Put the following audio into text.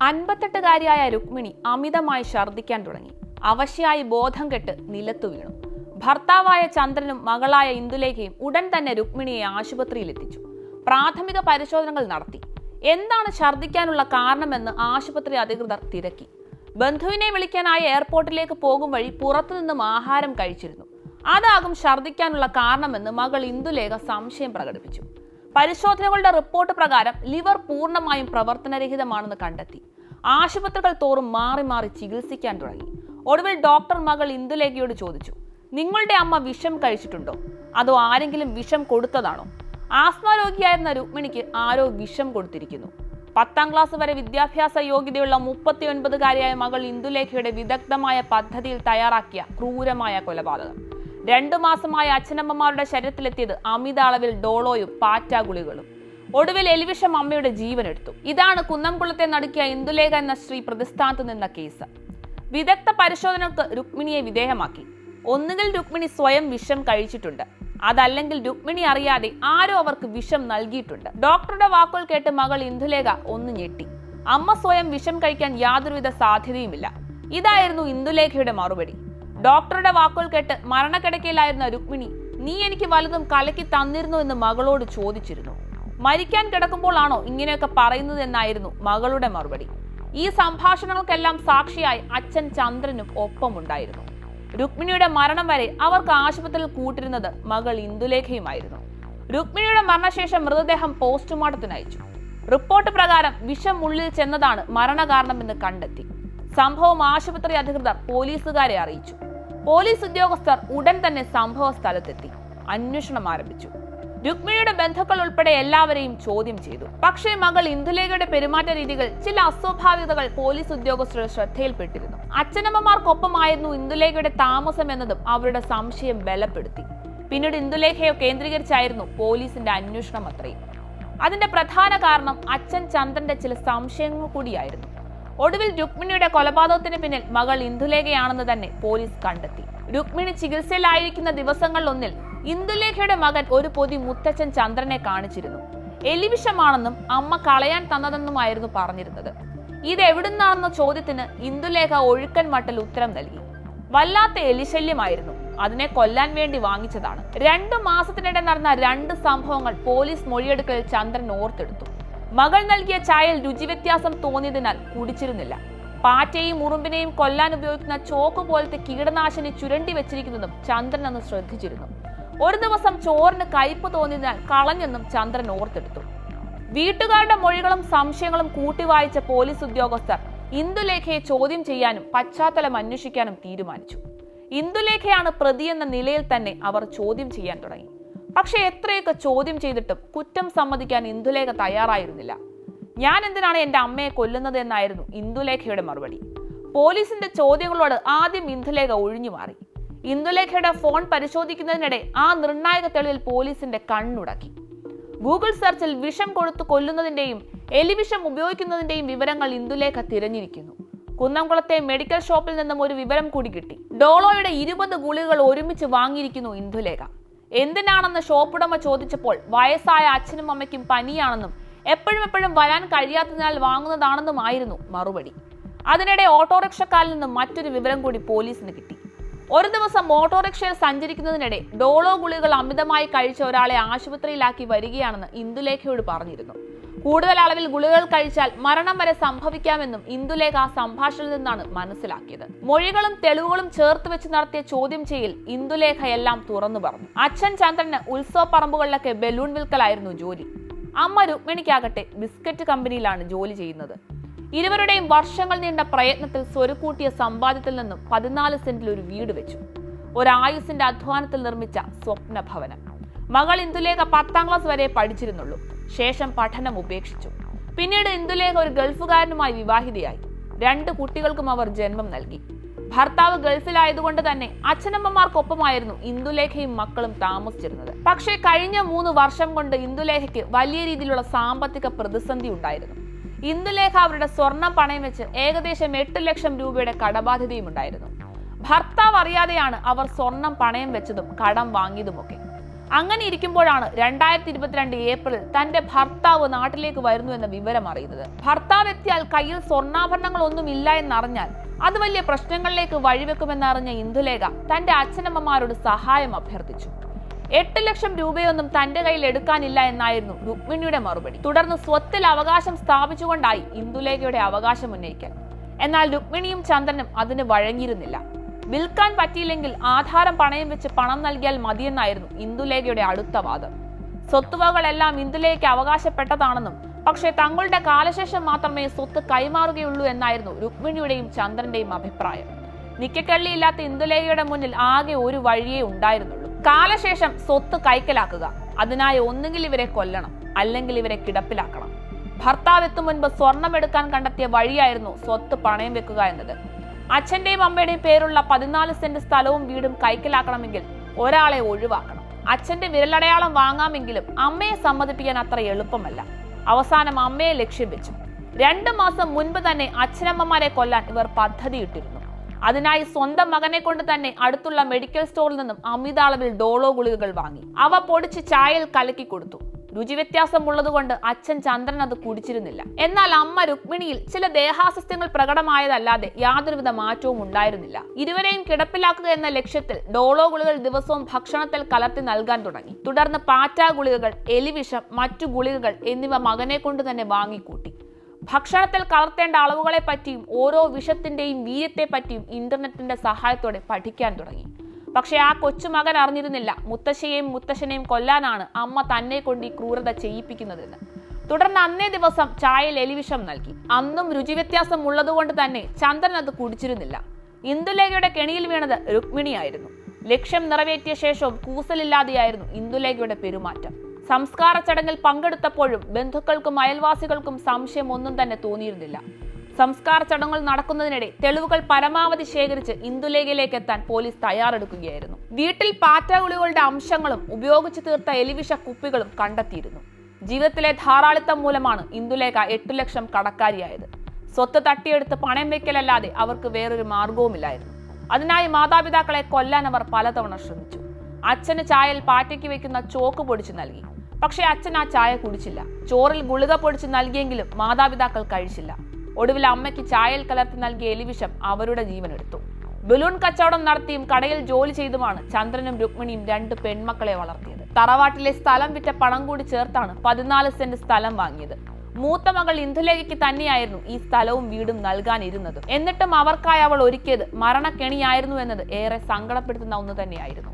അൻപത്തെട്ടുകാരിയായ രുക്മിണി അമിതമായി ഛർദ്ദിക്കാൻ തുടങ്ങി. അവശയായി ബോധം കെട്ട് നിലത്തു വീണു. ഭർത്താവായ ചന്ദ്രനും മകളായ ഇന്ദുലേഖയും ഉടൻ തന്നെ രുക്മിണിയെ ആശുപത്രിയിൽ എത്തിച്ചു പ്രാഥമിക പരിശോധനകൾ നടത്തി. എന്താണ് ഛർദ്ദിക്കാനുള്ള കാരണമെന്ന് ആശുപത്രി അധികൃതർ തിരക്കി. ബന്ധുവിനെ വിളിക്കാനായി എയർപോർട്ടിലേക്ക് പോകും വഴി പുറത്തുനിന്നും ആഹാരം കഴിച്ചിരുന്നു. അതാകും ഛർദ്ദിക്കാനുള്ള കാരണമെന്ന് മകൾ ഇന്ദുലേഖ സംശയം പ്രകടിപ്പിച്ചു. പരിശോധനകളുടെ റിപ്പോർട്ട് പ്രകാരം ലിവർ പൂർണമായും പ്രവർത്തനരഹിതമാണെന്ന് കണ്ടെത്തി. ആശുപത്രികൾ തോറും മാറി മാറി ചികിത്സിക്കാൻ തുടങ്ങി. ഒടുവിൽ ഡോക്ടർ മകൾ ഇന്ദുലേഖയോട് ചോദിച്ചു നിങ്ങളുടെ അമ്മ വിഷം കഴിച്ചിട്ടുണ്ടോ? അതോ ആരെങ്കിലും വിഷം കൊടുത്തതാണോ? ആസ്മ രോഗിയായിരുന്ന രുക്മിണിക്ക് ആരോ വിഷം കൊടുത്തിരിക്കുന്നു. പത്താം ക്ലാസ് വരെ വിദ്യാഭ്യാസ യോഗ്യതയുള്ള മുപ്പത്തിയൊൻപതുകാരിയായ മകൾ ഇന്ദുലേഖയുടെ വിദഗ്ധമായ പദ്ധതിയിൽ തയ്യാറാക്കിയ ക്രൂരമായ കൊലപാതകം. രണ്ടു മാസമായി അച്ഛനമ്മമാരുടെ ശരീരത്തിലെത്തിയത് അമിത അളവിൽ ഡോളോയും പാറ്റാ ഗുളികളും ഒടുവിൽ എലിവിഷം അമ്മയുടെ ജീവനെടുത്തു. ഇതാണ് കുന്നംകുളത്തെ നടുക്കിയ ഇന്ദുലേഖ എന്ന സ്ത്രീ പ്രതിസ്ഥാനത്ത് നിന്ന കേസ്. വിദഗ്ധ പരിശോധനകൾക്ക് രുക്മിണിയെ വിധേയമാക്കി. ഒന്നുകിൽ രുക്മിണി സ്വയം വിഷം കഴിച്ചിട്ടുണ്ട്. അതല്ലെങ്കിൽ രുക്മിണി അറിയാതെ ആരോ അവർക്ക് വിഷം നൽകിയിട്ടുണ്ട്. ഡോക്ടറുടെ വാക്കുകൾ കേട്ട് മകൾ ഇന്ദുലേഖ ഒന്ന് ഞെട്ടി. അമ്മ സ്വയം വിഷം കഴിക്കാൻ യാതൊരുവിധ സാധ്യതയുമില്ല. ഇതായിരുന്നു ഇന്ദുലേഖയുടെ മറുപടി. ഡോക്ടറുടെ വാക്കുകൾ കേട്ട് മരണക്കിടക്കയിലായിരുന്ന രുക്മിണി നീ എനിക്ക് വലുതും കലക്കി തന്നിരുന്നു എന്ന് മകളോട് ചോദിച്ചിരുന്നു. മരിക്കാൻ കിടക്കുമ്പോഴാണോ ഇങ്ങനെയൊക്കെ പറയുന്നത് എന്നായിരുന്നു മകളുടെ മറുപടി. ഈ സംഭാഷണങ്ങൾക്കെല്ലാം സാക്ഷിയായി അച്ഛൻ ചന്ദ്രനും ഒപ്പമുണ്ടായിരുന്നു. രുക്മിണിയുടെ മരണം വരെ അവർക്ക് ആശുപത്രിയിൽ കൂട്ടിരുന്നത് മകൾ ഇന്ദുലേഖയുമായിരുന്നു. രുക്മിണിയുടെ മരണശേഷം മൃതദേഹം പോസ്റ്റ്മോർട്ടത്തിന് അയച്ചു. റിപ്പോർട്ട് പ്രകാരം വിഷം ഉള്ളിൽ ചെന്നതാണ് മരണകാരണമെന്ന് കണ്ടെത്തി. സംഭവം ആശുപത്രി അധികൃതർ പോലീസുകാരെ അറിയിച്ചു. പോലീസ് ഉദ്യോഗസ്ഥർ ഉടൻ തന്നെ സംഭവ സ്ഥലത്തെത്തി അന്വേഷണം ആരംഭിച്ചു. രുക്മിണിയുടെ ബന്ധുക്കൾ ഉൾപ്പെടെ എല്ലാവരെയും ചോദ്യം ചെയ്തു. പക്ഷേ മകൾ ഇന്ദുലേഖയുടെ പെരുമാറ്റ രീതികൾ ചില അസ്വാഭാവികതകൾ പോലീസ് ഉദ്യോഗസ്ഥരുടെ ശ്രദ്ധയിൽപ്പെട്ടിരുന്നു. അച്ഛനമ്മമാർക്കൊപ്പമായിരുന്നു ഇന്ദുലേഖയുടെ താമസം എന്നതും അവരുടെ സംശയം ബലപ്പെടുത്തി. പിന്നീട് ഇന്ദുലേഖയെ കേന്ദ്രീകരിച്ചായിരുന്നു പോലീസിന്റെ അന്വേഷണം അത്രയും. അതിന്റെ പ്രധാന കാരണം അച്ഛൻ ചന്ദ്രന്റെ ചില സംശയങ്ങൾ കൂടിയായിരുന്നു. ഒടുവിൽ രുക്മിണിയുടെ കൊലപാതകത്തിന് പിന്നിൽ മകൾ ഇന്ദുലേഖയാണെന്ന് തന്നെ പോലീസ് കണ്ടെത്തി. രുക്മിണി ചികിത്സയിലായിരിക്കുന്ന ദിവസങ്ങളിലൊന്നിൽ ഇന്ദുലേഖയുടെ മകൻ ഒരു പൊതി മുത്തച്ഛൻ ചന്ദ്രനെ കാണിച്ചിരുന്നു. എലിവിഷമാണെന്നും അമ്മ കളയാൻ തന്നതെന്നുമായിരുന്നു പറഞ്ഞിരുന്നത്. ഇത് എവിടുന്നാണെന്ന ചോദ്യത്തിന് ഇന്ദുലേഖ ഒഴുക്കൻ മട്ടിൽ ഉത്തരം നൽകി. വല്ലാത്ത എലിശല്യമായിരുന്നു. അതിനെ കൊല്ലാൻ വേണ്ടി വാങ്ങിച്ചതാണ്. രണ്ടു മാസത്തിനിടെ നടന്ന രണ്ട് സംഭവങ്ങൾ പോലീസ് മൊഴിയെടുക്കൽ ചന്ദ്രൻ ഓർത്തെടുത്തു. മകൾ നൽകിയ ചായയിൽ രുചിവ്യത്യാസം തോന്നിയതിനാൽ കുടിച്ചിരുന്നില്ല. പാറ്റയും ഉറുമ്പിനെയും കൊല്ലാൻ ഉപയോഗിക്കുന്ന ചോക്ക് പോലത്തെ കീടനാശിനി ചുരണ്ടി വെച്ചിരിക്കുന്നതും ചന്ദ്രൻ അന്ന് ശ്രദ്ധിച്ചിരുന്നു. ഒരു ദിവസം ചോറിന് കയ്പ് തോന്നിയതിനാൽ കളഞ്ഞെന്നും ചന്ദ്രൻ ഓർത്തെടുത്തു. വീട്ടുകാരുടെ മൊഴികളും സംശയങ്ങളും കൂട്ടിവായിച്ച പോലീസ് ഉദ്യോഗസ്ഥർ ഇന്ദുലേഖയെ ചോദ്യം ചെയ്യാനും പശ്ചാത്തലം അന്വേഷിക്കാനും തീരുമാനിച്ചു. ഇന്ദുലേഖയാണ് പ്രതിയെന്ന നിലയിൽ തന്നെ അവർ ചോദ്യം ചെയ്യാൻ തുടങ്ങി. പക്ഷെ എത്രയൊക്കെ ചോദ്യം ചെയ്തിട്ടും കുറ്റം സമ്മതിക്കാൻ ഇന്ദുലേഖ തയ്യാറായിരുന്നില്ല. ഞാൻ എന്തിനാണ് എന്റെ അമ്മയെ കൊല്ലുന്നത് എന്നായിരുന്നു ഇന്ദുലേഖയുടെ മറുപടി. പോലീസിന്റെ ചോദ്യങ്ങളോട് ആദ്യം ഇന്ദുലേഖ ഒഴിഞ്ഞു മാറി. ഇന്ദുലേഖയുടെ ഫോൺ പരിശോധിക്കുന്നതിനിടെ ആ നിർണായക തെളിവിൽ പോലീസിന്റെ കണ്ണുടക്കി. ഗൂഗിൾ സെർച്ചിൽ വിഷം കൊടുത്തു കൊല്ലുന്നതിന്റെയും എലിവിഷം ഉപയോഗിക്കുന്നതിന്റെയും വിവരങ്ങൾ ഇന്ദുലേഖ തിരഞ്ഞിരിക്കുന്നു. കുന്നംകുളത്തെ മെഡിക്കൽ ഷോപ്പിൽ നിന്നും ഒരു വിവരം കൂടി കിട്ടി. ഡോളോയുടെ ഇരുപത് ഗുളികകൾ ഒരുമിച്ച് വാങ്ങിയിരിക്കുന്നു ഇന്ദുലേഖ. എന്തിനാണെന്ന് ഷോപ്പുടമ ചോദിച്ചപ്പോൾ വയസ്സായ അച്ഛനും അമ്മയ്ക്കും പനിയാണെന്നും എപ്പോഴും എപ്പോഴും വരാൻ കഴിയാത്തതിനാൽ വാങ്ങുന്നതാണെന്നുമായിരുന്നു മറുപടി. അതിനിടെ ഓട്ടോറിക്ഷക്കാരിൽ നിന്നും മറ്റൊരു വിവരം കൂടി പോലീസിന് കിട്ടി. ഒരു ദിവസം ഓട്ടോറിക്ഷയിൽ സഞ്ചരിക്കുന്നതിനിടെ ഡോളോ ഗുളികൾ അമിതമായി കഴിച്ച ഒരാളെ ആശുപത്രിയിലാക്കി വരികയാണെന്ന് ഇന്ദുലേഖയോട് പറഞ്ഞിരുന്നു. കൂടുതൽ അളവിൽ ഗുളികൾ കഴിച്ചാൽ മരണം വരെ സംഭവിക്കാമെന്നും ഇന്ദുലേഖ ആ സംഭാഷണത്തിൽ നിന്നാണ് മനസ്സിലാക്കിയത്. മൊഴികളും തെളിവുകളും ചേർത്ത് വെച്ച് നടത്തിയ ചോദ്യം ചെയ്യൽ ഇന്ദുലേഖ എല്ലാം തുറന്നു പറഞ്ഞു. അച്ഛൻ ചന്ദ്രന് ഉത്സവ പറമ്പുകളിലൊക്കെ ബലൂൺ വിൽക്കലായിരുന്നു ജോലി. അമ്മ രുക്മിണിക്കാകട്ടെ ബിസ്ക്കറ്റ് കമ്പനിയിലാണ് ജോലി ചെയ്യുന്നത്. ഇരുവരുടെയും വർഷങ്ങൾ നീണ്ട പ്രയത്നത്തിൽ സ്വരുക്കൂട്ടിയ സമ്പാദ്യത്തിൽ നിന്നും പതിനാല് സെന്റിൽ ഒരു വീട് വെച്ചു. ഒരായുസിന്റെ അധ്വാനത്തിൽ നിർമ്മിച്ച സ്വപ്ന ഭവനം മകൾ ഇന്ദുലേഖ പത്താം ക്ലാസ് വരെ പഠിച്ചിരുന്നുള്ളൂ. ശേഷം പഠനം ഉപേക്ഷിച്ചു. പിന്നീട് ഇന്ദുലേഖ ഒരു ഗൾഫുകാരനുമായി വിവാഹിതയായി. രണ്ട് കുട്ടികൾക്കും അവർ ജന്മം നൽകി. ഭർത്താവ് ഗൾഫിലായതുകൊണ്ട് തന്നെ അച്ഛനമ്മമാർക്കൊപ്പമായിരുന്നു ഇന്ദുലേഖയും മക്കളും താമസിച്ചിരുന്നത്. പക്ഷേ കഴിഞ്ഞ മൂന്ന് വർഷം കൊണ്ട് ഇന്ദുലേഖയ്ക്ക് വലിയ രീതിയിലുള്ള സാമ്പത്തിക പ്രതിസന്ധി ഉണ്ടായിരുന്നു. ഇന്ദുലേഖ അവരുടെ സ്വർണം പണയം വെച്ച് ഏകദേശം എട്ട് ലക്ഷം രൂപയുടെ കടബാധ്യതയും ഉണ്ടായിരുന്നു ഭർത്താവ് അറിയാതെയാണ് അവർ സ്വർണം പണയം വെച്ചതും കടം വാങ്ങിയതുമൊക്കെ. അങ്ങനെ ഇരിക്കുമ്പോഴാണ് രണ്ടായിരത്തി ഇരുപത്തിരണ്ട് ഏപ്രിൽ തന്റെ ഭർത്താവ് നാട്ടിലേക്ക് വരുന്നു എന്ന വിവരം അറിയുന്നത്. ഭർത്താവ് എത്തിയാൽ കയ്യിൽ സ്വർണാഭരണങ്ങളൊന്നും ഇല്ല എന്നറിഞ്ഞാൽ അത് വലിയ പ്രശ്നങ്ങളിലേക്ക് വഴിവെക്കുമെന്നറിഞ്ഞ ഇന്ദുലേഖ തന്റെ അച്ഛനമ്മമാരോട് സഹായം അഭ്യർത്ഥിച്ചു. എട്ട് ലക്ഷം രൂപയൊന്നും തന്റെ കയ്യിൽ എടുക്കാനില്ല എന്നായിരുന്നു രുക്മിണിയുടെ മറുപടി. തുടർന്ന് സ്വത്തിൽ അവകാശം സ്ഥാപിച്ചുകൊണ്ടായി ഇന്ദുലേഖയുടെ അവകാശം ഉന്നയിക്കാൻ. എന്നാൽ രുക്മിണിയും ചന്ദ്രനും അതിന് വഴങ്ങിയിരുന്നില്ല. വിൽക്കാൻ പറ്റിയില്ലെങ്കിൽ ആധാരം പണയം വെച്ച് പണം നൽകിയാൽ മതിയെന്നായിരുന്നു ഇന്ദുലേഖയുടെ അടുത്ത വാദം. സ്വത്തുവകളെല്ലാം ഇന്ദുലേഖയ്ക്ക് അവകാശപ്പെട്ടതാണെന്നും പക്ഷേ തങ്ങളുടെ കാലശേഷം മാത്രമേ സ്വത്ത് കൈമാറുകയുള്ളൂ എന്നായിരുന്നു രുക്മിണിയുടെയും ചന്ദ്രന്റെയും അഭിപ്രായം. നിക്കക്കള്ളിയില്ലാത്ത ഇന്ദുലേഖയുടെ മുന്നിൽ ആകെ ഒരു വഴിയേ ഉണ്ടായിരുന്നുള്ളൂ. കാലശേഷം സ്വത്ത് കൈക്കലാക്കുക അതിനായി ഒന്നുകിൽ ഇവരെ കൊല്ലണം അല്ലെങ്കിൽ ഇവരെ കിടപ്പിലാക്കണം. ഭർത്താവ് എത്തും മുൻപ് സ്വർണം എടുക്കാൻ കണ്ടെത്തിയ വഴിയായിരുന്നു സ്വത്ത് പണയം വെക്കുക എന്നത്. അച്ഛന്റെയും അമ്മയുടെയും പേരുള്ള പതിനാല് സെന്റ് സ്ഥലവും വീടും കൈക്കലാക്കണമെങ്കിൽ ഒരാളെ ഒഴിവാക്കണം. അച്ഛന്റെ വിരലടയാളം വാങ്ങാമെങ്കിലും അമ്മയെ സമ്മതിപ്പിക്കാൻ അത്ര എളുപ്പമല്ല. അവസാനം അമ്മയെ ലക്ഷ്യം വെച്ചു. രണ്ടു മാസം മുൻപ് തന്നെ അച്ഛനമ്മമാരെ കൊല്ലാൻ ഇവർ പദ്ധതിയിട്ടിരുന്നു. അതിനായി സ്വന്തം മകനെ കൊണ്ട് തന്നെ അടുത്തുള്ള മെഡിക്കൽ സ്റ്റോറിൽ നിന്നും അമിതാളവിൽ ഡോളോ ഗുളികകൾ വാങ്ങി. അവ പൊടിച്ച് ചായയിൽ കലക്കി കൊടുത്തു. രുചി വ്യത്യാസമുള്ളതുകൊണ്ട് അച്ഛൻ ചന്ദ്രൻ അത് കുടിച്ചിരുന്നില്ല. എന്നാൽ അമ്മ രുക്മിണിയിൽ ചില ദേഹാസ്വസ്ഥ്യങ്ങൾ പ്രകടമായതല്ലാതെ യാതൊരുവിധ മാറ്റവും ഉണ്ടായിരുന്നില്ല. ഇരുവരെയും കിടപ്പിലാക്കുക എന്ന ലക്ഷ്യത്തിൽ ഡോളോ ഗുളികൾ ദിവസവും ഭക്ഷണത്തിൽ കലർത്തി നൽകാൻ തുടങ്ങി. തുടർന്ന് പാറ്റ ഗുളികകൾ എലിവിഷം മറ്റു ഗുളികകൾ എന്നിവ മകനെ കൊണ്ട് തന്നെ വാങ്ങിക്കൂട്ടി. ഭക്ഷണത്തിൽ കലർത്തേണ്ട അളവുകളെ പറ്റിയും ഓരോ വിഷത്തിന്റെയും വീര്യത്തെ പറ്റിയും ഇന്റർനെറ്റിന്റെ സഹായത്തോടെ പഠിക്കാൻ തുടങ്ങി. പക്ഷേ ആ കൊച്ചുമകൻ അറിഞ്ഞിരുന്നില്ല. മുത്തശ്ശിയെയും മുത്തശ്ശനെയും കൊല്ലാനാണ് അമ്മ തന്നെ കൊണ്ട് ഈ ക്രൂരത ചെയ്യിപ്പിക്കുന്നതെന്ന്. തുടർന്ന് അന്നേ ദിവസം ചായയിൽ എലിവിഷം നൽകി. അന്നും രുചിവ്യത്യാസം ഉള്ളതുകൊണ്ട് തന്നെ ചന്ദ്രൻ അത് കുടിച്ചിരുന്നില്ല. ഇന്ദുലേഖയുടെ കെണിയിൽ വീണത് രുക്മിണിയായിരുന്നു. ലക്ഷ്യം നിറവേറ്റിയ ശേഷവും കൂസലില്ലാതെയായിരുന്നു ഇന്ദുലേഖയുടെ പെരുമാറ്റം. സംസ്കാര ചടങ്ങിൽ പങ്കെടുത്തപ്പോഴും ബന്ധുക്കൾക്കും അയൽവാസികൾക്കും സംശയം ഒന്നും തന്നെ തോന്നിയിരുന്നില്ല. സംസ്കാര ചടങ്ങുകൾ നടക്കുന്നതിനിടെ തെളിവുകൾ പരമാവധി ശേഖരിച്ച് ഇന്ദുലേഖയിലേക്ക് എത്താൻ പോലീസ് തയ്യാറെടുക്കുകയായിരുന്നു. വീട്ടിൽ പാറ്റഗുളികളുടെ അംശങ്ങളും ഉപയോഗിച്ചു തീർത്ത എലിവിഷ കുപ്പികളും കണ്ടെത്തിയിരുന്നു. ജീവിതത്തിലെ ധാരാളിത്തം മൂലമാണ് ഇന്ദുലേഖ എട്ടു ലക്ഷം കടക്കാരിയായത്. സ്വത്ത് തട്ടിയെടുത്ത് പണയം വെക്കലല്ലാതെ അവർക്ക് വേറൊരു മാർഗവുമില്ലായിരുന്നു അതിനായി മാതാപിതാക്കളെ കൊല്ലാൻ അവർ പലതവണ ശ്രമിച്ചു. അച്ഛന് ചായയിൽ പാറ്റയ്ക്ക് വെക്കുന്ന ചോക്ക് പൊടിച്ചു നൽകി. പക്ഷേ അച്ഛൻ ആ ചായ കുടിച്ചില്ല. ചോറിൽ ഗുളിക പൊടിച്ച് നൽകിയെങ്കിലും മാതാപിതാക്കൾ കഴിച്ചില്ല. ഒടുവിൽ അമ്മയ്ക്ക് ചായൽ കലർത്തി നൽകിയ എലിവിഷം അവരുടെ ജീവനെടുത്തു. ബലൂൺ കച്ചവടം നടത്തിയും കടയിൽ ജോലി ചെയ്തുമാണ് ചന്ദ്രനും രുക്മിണിയും രണ്ട് പെൺമക്കളെ വളർത്തിയത്. തറവാട്ടിലെ സ്ഥലം വിറ്റ പണം കൂടി ചേർത്താണ് പതിനാല് സെന്റ് സ്ഥലം വാങ്ങിയത്. മൂത്ത മകൾ ഇന്ദുലേഖയ്ക്ക് തന്നെയായിരുന്നു ഈ സ്ഥലവും വീടും നൽകാനിരുന്നത്. എന്നിട്ടും അവർക്കായി അവൾ ഒരുക്കിയത് മരണക്കെണിയായിരുന്നു എന്നത് ഏറെ സങ്കടപ്പെടുത്തുന്ന ഒന്ന് തന്നെയായിരുന്നു.